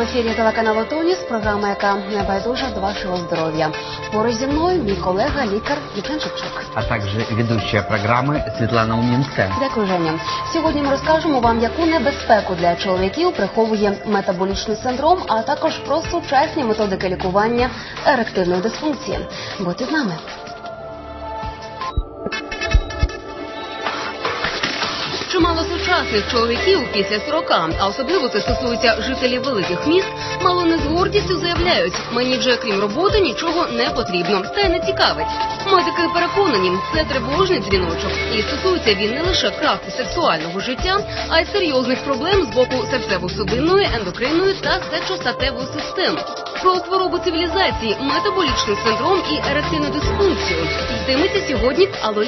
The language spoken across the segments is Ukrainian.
ефірі телеканалу Тоніс, програма, яка не байдужа до вашого здоров'я. Поруч зі мною мій колега, лікар Євген Шевчук. а также ведущая программы Светлана Уминская. Дякую, Женя. Сьогодні ми розкажемо вам, яку небезпеку для чоловіків приховує метаболічний синдром, а також про сучасні методики лікування еректильної дисфункції. Будьте з нами. Чимало сучасних чоловіків після 40, а особливо це стосується жителів великих міст, мало не з гордістю заявляють, мені вже крім роботи нічого не потрібно, та й не цікавить. Медики переконані, це тривожний дзвіночок, і стосується він не лише краху сексуального життя, а й серйозних проблем з боку серцево-судинної, ендокринної та сечостатевої систем. Про хворобу цивілізації, метаболічний синдром і еректильну дисфункцію йтиметься сьогодні в Алло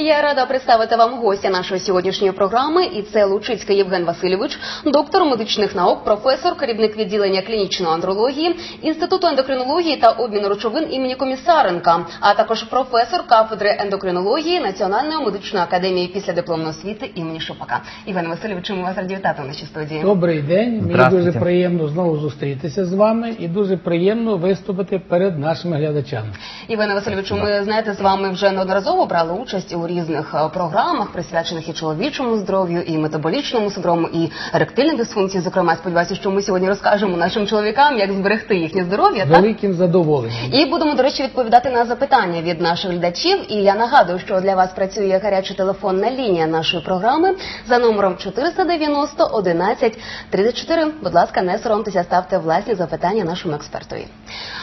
Я рада представити вам гостя нашої сьогоднішньої програми, і це Лучицький Євген Васильович, доктор медичних наук, професор, керівник відділення клінічної андрології, інституту ендокринології та обміну речовин імені Комісаренка, а також професор кафедри ендокринології Національної медичної академії після дипломної освіти імені Шопака. Євген Васильович, ми вас раді вітати в нашій студії. Добрий день. Мені дуже приємно знову зустрітися з вами і дуже приємно виступити перед нашими глядачами. Іване Васильовичу, ми знаєте, з вами вже неодноразово брали участь у різних е, програмах, присвячених і чоловічому здоров'ю, і метаболічному синдрому, і еректильній дисфункції. Зокрема, сподіваюся, що ми сьогодні розкажемо нашим чоловікам, як зберегти їхнє здоров'я. Великим задоволенням. І будемо, до речі, відповідати на запитання від наших глядачів. І я нагадую, що для вас працює гаряча телефонна лінія нашої програми за номером 490 11 34. Будь ласка, не соромтеся, ставте власні запитання нашому експертові.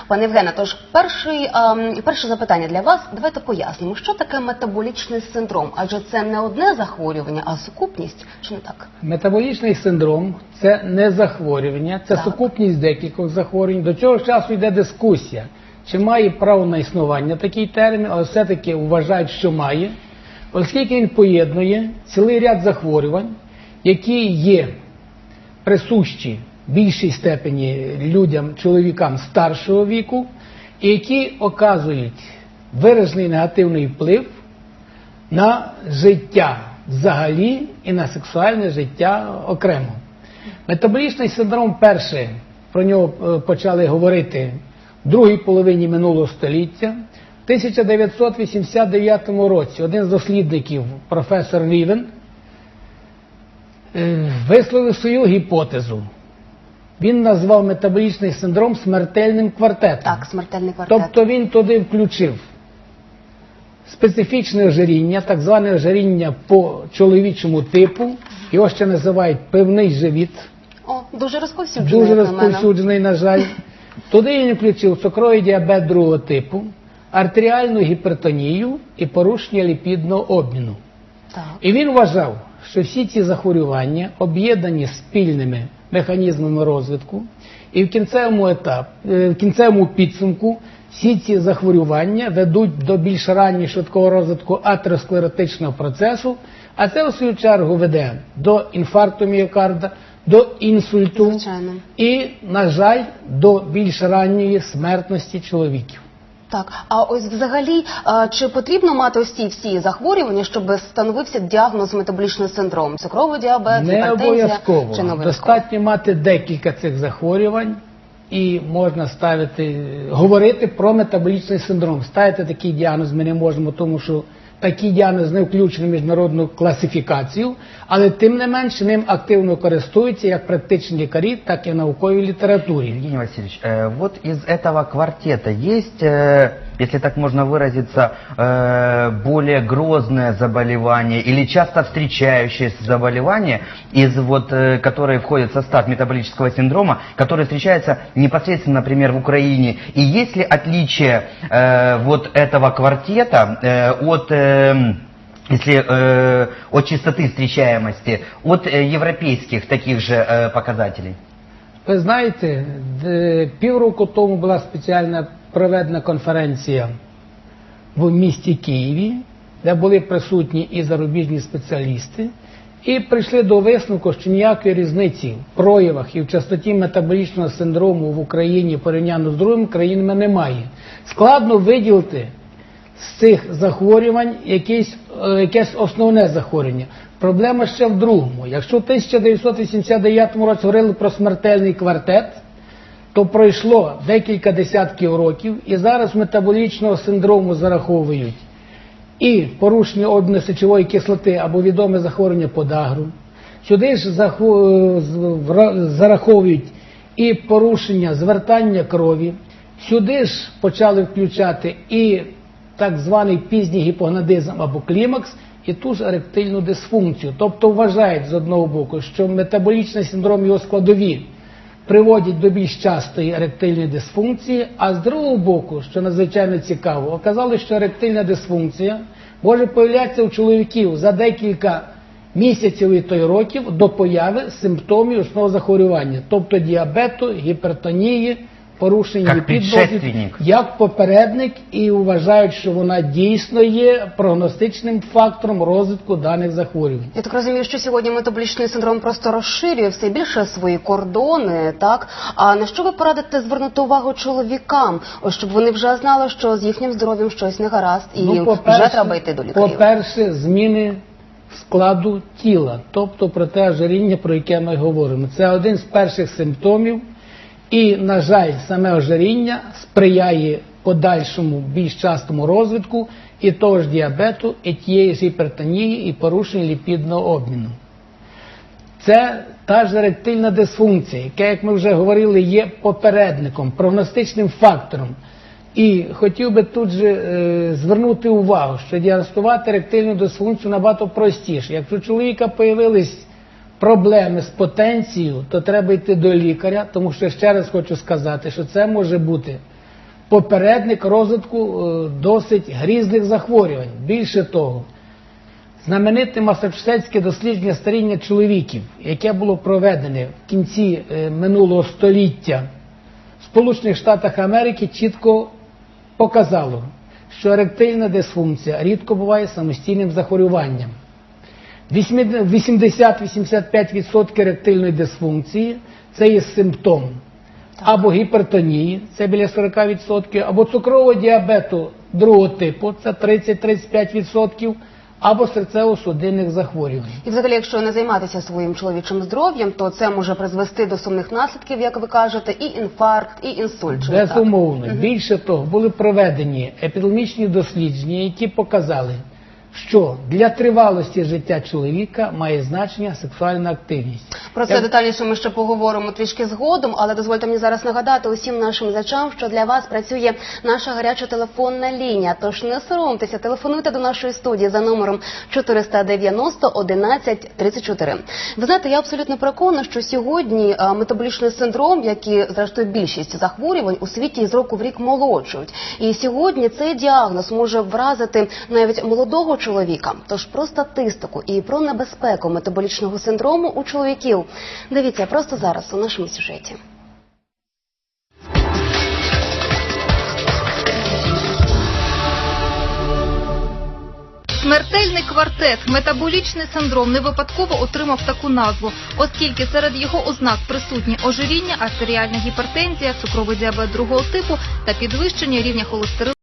Пане Євгене, тож перший, ем, перше запитання для вас. Давайте пояснимо, що таке метаболічний синдром, адже це не одне захворювання, а сукупність, чи не так? Метаболічний синдром це не захворювання, це Так. сукупність декількох захворювань. До цього часу йде дискусія, чи має право на існування такий термін, але все-таки вважають, що має, оскільки він поєднує цілий ряд захворювань, які є присущі більшій степені людям, чоловікам старшого віку, які оказують виражений негативний вплив на життя взагалі і на сексуальне життя окремо. Метаболічний синдром перше про нього е, почали говорити в другій половині минулого століття. В 1989 році один з дослідників, професор Рівен, е, висловив свою гіпотезу. Він назвав метаболічний синдром смертельним квартетом. Так, смертельний квартет. Тобто він туди включив специфічне ожиріння, так зване ожиріння по чоловічому типу, його ще називають пивний живіт, О, дуже розповсюджений, дуже як на мене. розповсюджений, на жаль. Туди він включив цукровий діабет другого типу, артеріальну гіпертонію і порушення ліпідного обміну. Так. І він вважав, що всі ці захворювання об'єднані спільними механізмами розвитку, і в кінцевому етап, е, в кінцевому підсумку всі ці захворювання ведуть до більш раннього швидкого розвитку атеросклеротичного процесу, а це у свою чергу веде до інфаркту міокарда, до інсульту Звичайно. і, на жаль, до більш ранньої смертності чоловіків. Так, а ось взагалі, а, чи потрібно мати ось ці всі захворювання, щоб становився діагноз метаболічний синдром? Цукровий діабет, Не обов'язково. чи не? Достатньо мати декілька цих захворювань, і можна ставити, говорити про метаболічний синдром. Ставити такий діагноз ми не можемо, тому що такий діагноз не включений в міжнародну класифікацію, але тим не менше ним активно користуються як практичні лікарі, так і в науковій літературі. Евгений Васильевич, э, вот из этого квартета есть, э, если так можно выразиться, э, более грозное заболевание или часто встречающееся заболевание, из вот, э, которые входят в состав метаболического синдрома, который встречается непосредственно, например, в Украине. И есть ли отличие э, вот этого квартета э, от... э, если э, от частоты встречаемости, от э, европейских таких же э, показателей? Ви знаєте, д- півроку тому була спеціальна проведена конференція в місті Києві, де були присутні і зарубіжні спеціалісти, і прийшли до висновку, що ніякої різниці в проявах і в частоті метаболічного синдрому в Україні порівняно з другими країнами немає. Складно виділити з цих захворювань якесь, е, якесь основне захворювання. Проблема ще в другому. Якщо в 1989 році говорили про смертельний квартет, то пройшло декілька десятків років, і зараз метаболічного синдрому зараховують і порушення обміну сечової кислоти або відоме захворювання подагру. Сюди ж зараховують і порушення звертання крові. Сюди ж почали включати і так званий пізній гіпогнадизм або клімакс, і ту ж еректильну дисфункцію. Тобто вважають з одного боку, що метаболічний синдром його складові приводять до більш частої еректильної дисфункції, а з другого боку, що надзвичайно цікаво, оказалось, що еректильна дисфункція може появлятися у чоловіків за декілька місяців і той років до появи симптомів основного захворювання, тобто діабету, гіпертонії, порушення Як ліпідного як попередник і вважають, що вона дійсно є прогностичним фактором розвитку даних захворювань. Я так розумію, що сьогодні метаболічний синдром просто розширює все більше свої кордони, так? А на що ви порадите звернути увагу чоловікам, щоб вони вже знали, що з їхнім здоров'ям щось не гаразд, і Ну, вже треба йти до лікарів? По-перше, зміни складу тіла, тобто про те ожиріння, про яке ми говоримо. Це один з перших симптомів, і, на жаль, саме ожиріння сприяє подальшому більш частому розвитку і того ж діабету, і тієї ж гіпертонії, і порушення ліпідного обміну. Це та ж еректильна дисфункція, яка, як ми вже говорили, є попередником, прогностичним фактором. І хотів би тут же е, звернути увагу, що діагностувати еректильну дисфункцію набагато простіше. Якщо у чоловіка появились проблеми з потенцією, то треба йти до лікаря, тому що ще раз хочу сказати, що це може бути попередник розвитку е, досить грізних захворювань. Більше того, знамените масачусетське дослідження старіння чоловіків, яке було проведене в кінці е, минулого століття в Сполучених Штатах Америки, чітко показало, що еректильна дисфункція рідко буває самостійним захворюванням. 80-85% еректильної дисфункції це є симптом або гіпертонії, це біля 40%, або цукрового діабету другого типу, це 30-35%, або серцево-судинних захворювань. І взагалі, якщо не займатися своїм чоловічим здоров'ям, то це може призвести до сумних наслідків, як ви кажете, і інфаркт, і інсульт. Безумовно. Більше того, були проведені епідемічні дослідження, які показали, що для тривалості життя чоловіка має значення сексуальна активність. Про це Я- детальніше ми ще поговоримо трішки згодом, але дозвольте мені зараз нагадати усім нашим зачам, що для вас працює наша гаряча телефонна лінія. Тож не соромтеся, телефонуйте до нашої студії за номером 490 11 34. Ви знаєте, я абсолютно переконана, що сьогодні метаболічний синдром, як і зрештою більшість захворювань у світі з року в рік молодшують. І сьогодні цей діагноз може вразити навіть молодого чоловіка. Тож про статистику і про небезпеку метаболічного синдрому у чоловіків дивіться просто зараз у нашому сюжеті. Смертельний квартет, метаболічний синдром не випадково отримав таку назву, оскільки серед його ознак присутні ожиріння, артеріальна гіпертензія, цукровий діабет другого типу та підвищення рівня холестерину